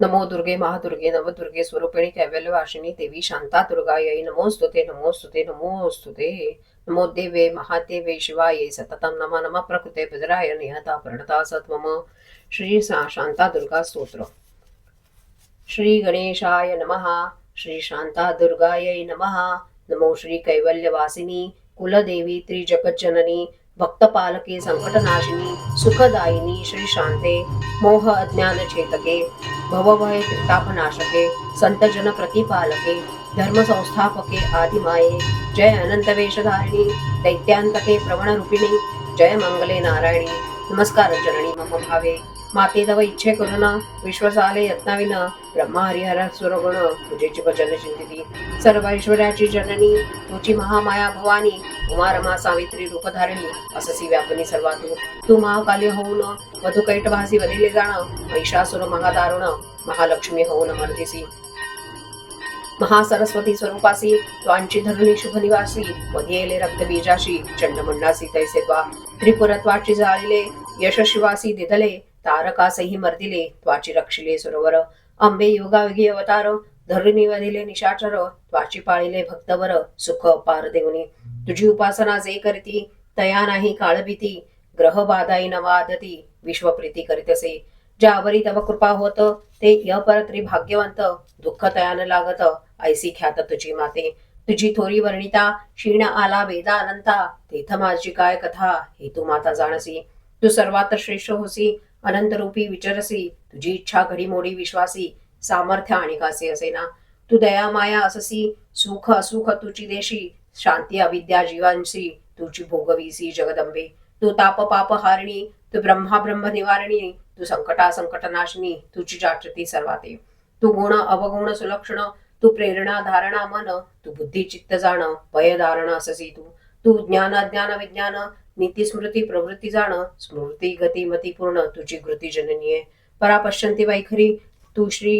नमो दुर्गे महादुर्गे नवदुर्गे स्वरूपिणी कैवल्यवासिनी देवी शांता दुर्गा नमोस्तुते नमोस्तुते नमोस्तुते नमो देवे महादेवे शिवाय सततं नम नम प्रकृते भद्राय निहता प्रणता सत्वम श्री सा शांता दुर्गा स्तोत्र। श्री गणेशाय नमः। श्री शांता दुर्गायै नमः। नमो श्री कैवल्यवासिनी कुलदेवी त्रिजगज्जननी। भक्तपालके संकटनाशिनी सुखदायिनी श्री शांते मोह अज्ञान चेतके भवभय त्रितापनाशके संतजन प्रतिपालके धर्म संस्थापके आदिमाये जय अनंत वेशधारिणी दैत्यांतके प्रवणरूपिणी जय मंगले नारायणी। नमस्कार चरणी मम भावे। माते तव इच्छे करुणा विश्वसाले यत्नाविना ब्रह्मा हरिहर सुरगुण तुझेची भजन चिंतिती. सर्व ऐश्वर्याची जननी तुझी महामाया भवानी उमा रमा सावित्री रूपधारणी अससी व्यापनी सर्वा तू तू महाकाली होऊन मधुकैट भासी वदिले जाण महिषासुर महादारुण महालक्ष्मी होऊन मर्दिसी. महासरस्वती स्वरूपासी त्वांची धरुणी शुभ निवासी वधियेले रक्तबीजाशी चंडमुंडासी तैसे त्वा त्रिपुरत्वाची जाळीले यशशिवासी दिदले तारकासही मर्दिले त्वाची रक्षिले सुरवर. अंबे योगायोगी अवतार धरुणी वधिले निशाचर त्वाची पाळिले भक्तवर सुख पार देऊनी. तुझी उपासना जे करती तया नाही काळभीती ग्रह बाधाई नवादती विश्वप्रीती करीतसे. ज्यावरी तव कृपा होत ते अपरत्री भाग्यवंत दुःख तयान लागत ऐसी ख्यात तुझी माते. तुझी थोरी वर्णिता क्षीण आला वेदा अनंता तेथ माझी काय कथा हे तू माता जाणसी. तू सर्वात श्रेष्ठ होसी अनंतरूपी विचरसी तुझी इच्छा घडी मोडी विश्वासी सामर्थ्य आणि कासे असेना तू दया माया अससी सुख असुख तुझी देशी शांती अविद्या जीवांशी तुझी भोगवीसी जगदंबे. तू ताप पाप हारणी तू ब्रह्मा ब्रह्म निवारणी तू संकटा संकट नाशिनी तुझी जागृती सर्वाते. तू गुण अवगुण सुलक्षण तू प्रेरणा धारणा मन तू बुद्धी चित्त जाण भय धारण अससी तू. तू ज्ञान अज्ञान विज्ञान नीती स्मृती प्रवृत्ती जाण स्मृती गती मती पूर्ण तुझी कृती जननीय. परापश्यंती वैखरी तू श्री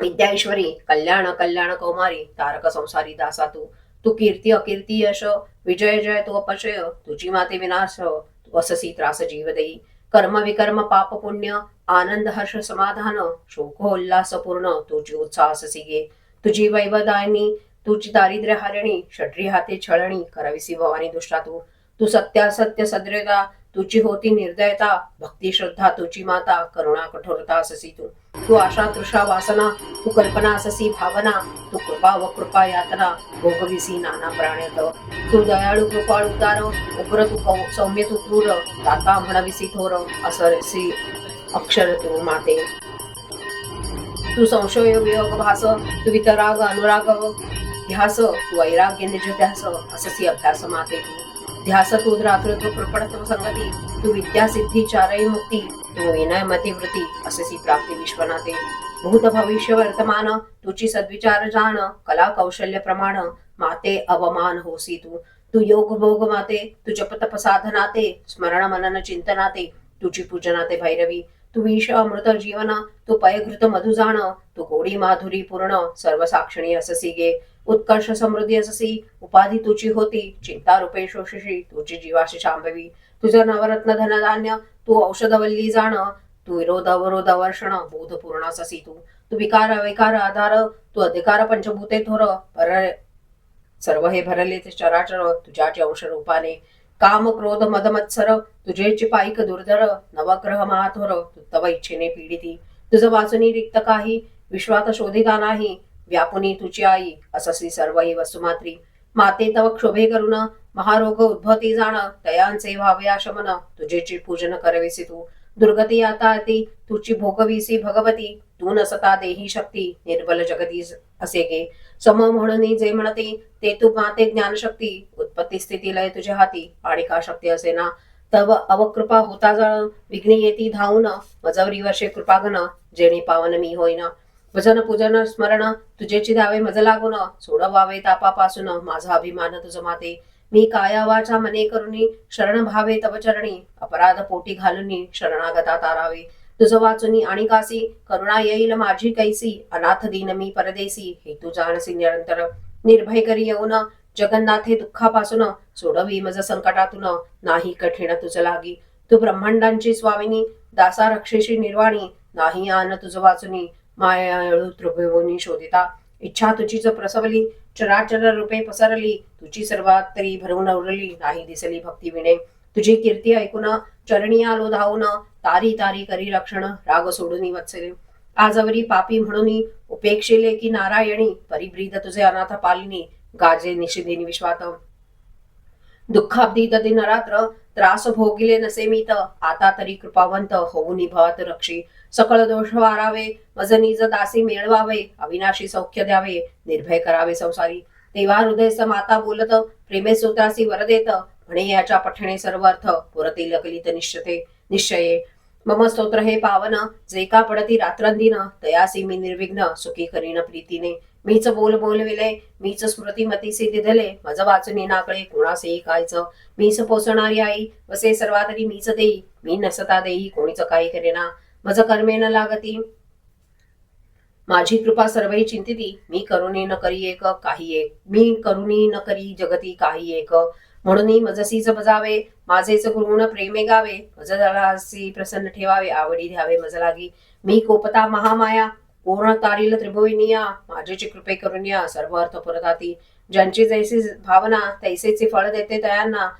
विद्याईश्वरी कल्याण कल्याण कौमारी तारक संसारी दासा तू. तू कीर्ती अकीर्ती यश विजय जय तू अपशय तुझी माते विनाश तू अससी त्रास जीव देई कर्म विकर्म पाप पुण्य आनंद हर्ष समाधान शोक उल्लास पूर्ण तुझी उत्साह गे. तुझी वैवदायनी तुझी दारिद्र्य हारिणी षड्री हाते छळणी कराविसी भवानी दुष्टा तू. तू सत्यासत्य सद्रेता तुझी होती निर्दयता भक्ती श्रद्धा तुझी माता करुणा कठोरता अससी तू. तू आशा तृषा वासना तू कल्पना अससी भावना तू कृपा व कृपा यातना भोगविसी नाना प्राण्यात तू दयाळू कृपाळ उदार उग्र तू सौम्य तू क्रूर दाता म्हणविसी थोर असरसी अक्षर तू माते. तू संशय वियोग भास तू वितराग अनुराग ध्यास तू वैराग्य निज ध्यास अससी अभ्यास माते तू. ध्यास तू रातृत्व कृपणत्व संगती तू विद्या सिद्धी चारही मुक्ती तू विनय मतिवृत्ती अससी प्राप्ती विश्वनाथे. भूत भविष्य वर्तमान तुझी सद्विचार जाण कला कौशल्य प्रमाण माते अवमान होसी तू. तू योग भोग माते तू जप तप साधनाते स्मरण मनन चिंतनाते तुझी पूजनाते भैरवी. तू विष अमृत जीवन तू पयघृत मधु जाण तू गोडी माधुरी पूर्ण सर्व साक्षणी अससी गे. उत्कर्ष समृद्धी अससी उपाधी तुझी होती चिंता रूपे शोषशी तुझी जीवाशी शांभवी. तुझं नवरत्न धनधान्य तू औषधवल्ली जाण तू विरोध अवरोध वर्षण बोध पूर्ण ससी तू. तू विकार अविकार आधार तू अधिकार पंचभूते थोर पर सर्व हे भरले ते चराचर तुझ्याचे अंश रूपाने. काम क्रोध मद मत्सर तुझेची पाईक दुर्धर नवग्रह महाथोर तू तव इच्छेने पीडिती. तुझं वाचुनी रिक्त काही विश्वात शोधिता नाही व्यापुनी तुझी आई अससी सर्व ही वस्तुमात्री माते तव क्षोभे करुण महारोग उद्भवती जाण तयांचे व्हावे आशमन तुझेची पूजन करविसी तू. दुर्गती आता ती तुझी भोगविसी भगवती तू नसता देही शक्ती निर्बल जगती असे गे. सम म्हणून जे म्हणते ते तू माते ज्ञानशक्ती उत्पत्ती स्थिती लय तुझ्या हाती आणि का शक्ती असे ना. तव अवकृपा होता जाण विघ्नी येती धावून मजवरी वर्षे कृपागन जेणे पावन मी होईना. भजन पूजन स्मरण तुझेची धावे मज लागून सोडवावे तापापासून माझा अभिमान तुझ माते. मी काया वाचा मने करुणी शरण भावे तव चरणी अपराध पोटी घालुनी शरणागता तारावे. तुझ वाचुनी आणि कासी करुणा येईल माझी कैसी अनाथ दीन मी परदेसी हे तू जाणसी निरंतर. निर्भय करी येऊन जगन्नाथे दुःखापासून सोडवी मज संकटातून नाही कठीण तुझ लागी. तू ब्रह्मांडांची स्वामिनी दासा रक्षेशी निर्वाणी नाही आन तुझ वाचुनी मायाळू त्रिभुवनी शोधिता. इच्छा तुझीच प्रसवली चराचर रूपे पसरली तुझी सर्वात तरी भरवून उरली नाही दिसली भक्ती विणे तुझी कीर्ती ऐकून चरणी आलो धावून तारी तारी करी रक्षण राग सोडून वत्सले. आजवरी पापी म्हणून उपेक्षिले की नारायणी परिब्रीद तुझे अनाथ पालिनी गाजे निषिदिनी विश्वात. दुःखाब्दी दिन रात्र त्रास भोगिले नसे मी तर आता तरी कृपावंत होऊ निभवत रक्षी. सकळ दोष वारावे मज निज दासी मिळवावे अविनाशी सौख्य द्यावे निर्भय करावे संसारी. तेव्हा हृदय माता बोलत प्रेमे सूत्रासी वर देत म्हणे याच्या पठणे सर्व अर्थ पुरते लकलित निश्चते निश्चये. मम स्तोत्र हे पावन जे का पडती रात्रंदिन तयासी मी निर्विघ्न सुखी करीन प्रीतीने. मीच बोल बोलविले मीच स्मृती मतीसी दिधले मज वाचनी नाकळे कोणासेही कायचं मीच पोचणारी आई वसे सर्वातरी मीच देई मी नसता देई कोणीच काही करेना. मज कर्मे न लागती. माझी कृपा सर्वही चिंतिती. मी करुणी न करी एक काही एक. मी करुणी न करी जगती काही एक. म्हणून मजसीच बजावे माझेच गुरुण प्रेमे गावे. मजदळासी प्रसन्न ठेवावे आवडी द्यावे मज लागी. मी कोपता महामाया पूर्ण तारील त्रिभुविनिया. माझेची कृपे करून या सर्व अर्थ पुरताती ज्यांची जैसी भावना तैसेचे फळ देते तयांना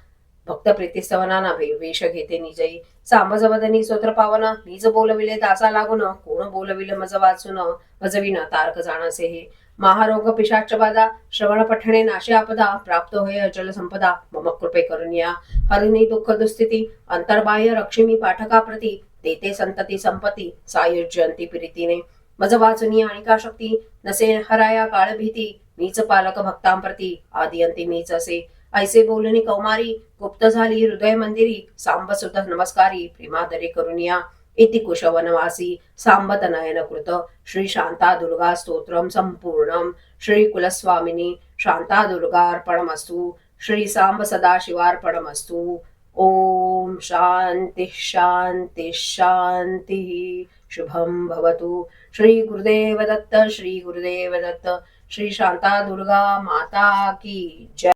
भक्त प्रीतिस्तवनाना वे- वेश घेते निजई. सांबजवदनी स्तोत्र पावन मीच बोलविले तासा लागून कोण बोलविले मज वाचून वजविन तारक जाणसे हे. महारोग पिशाच बाधा श्रवण पठणे नाशे आपदा प्राप्त होय अचल संपदा मम कृपे करून या. हरिणी दुःख दुस्थिती अंतर्बाह्य रक्षिमी पाठका प्रती देते संतती संपती सायुज्यंती प्रीतीने. मज वाचुनी आणि का शक्ती नसे हराया काळ भीती नीच पालक भक्तांप्रती आदी अंती मीच असे. ऐसे बोलणी कौमारी गुप्त झाली हृदय मंदिरी सांब नमस्कारी प्रेमादरे करुनिया इति कुशवनवासी सांबत नयन कृत श्री शांता दुर्गा स्तोत्रम संपूर्णम श्री कुलस्वामिनी शांता दुर्गार्पणमस्तु श्री सांब सदाशिवार्पणमस्तु ओम शांति शांति शांति शुभम भवतु श्री गुरुदेव दत्त श्री गुरुदेव दत्त श्री शांता दुर्गा माता की जय।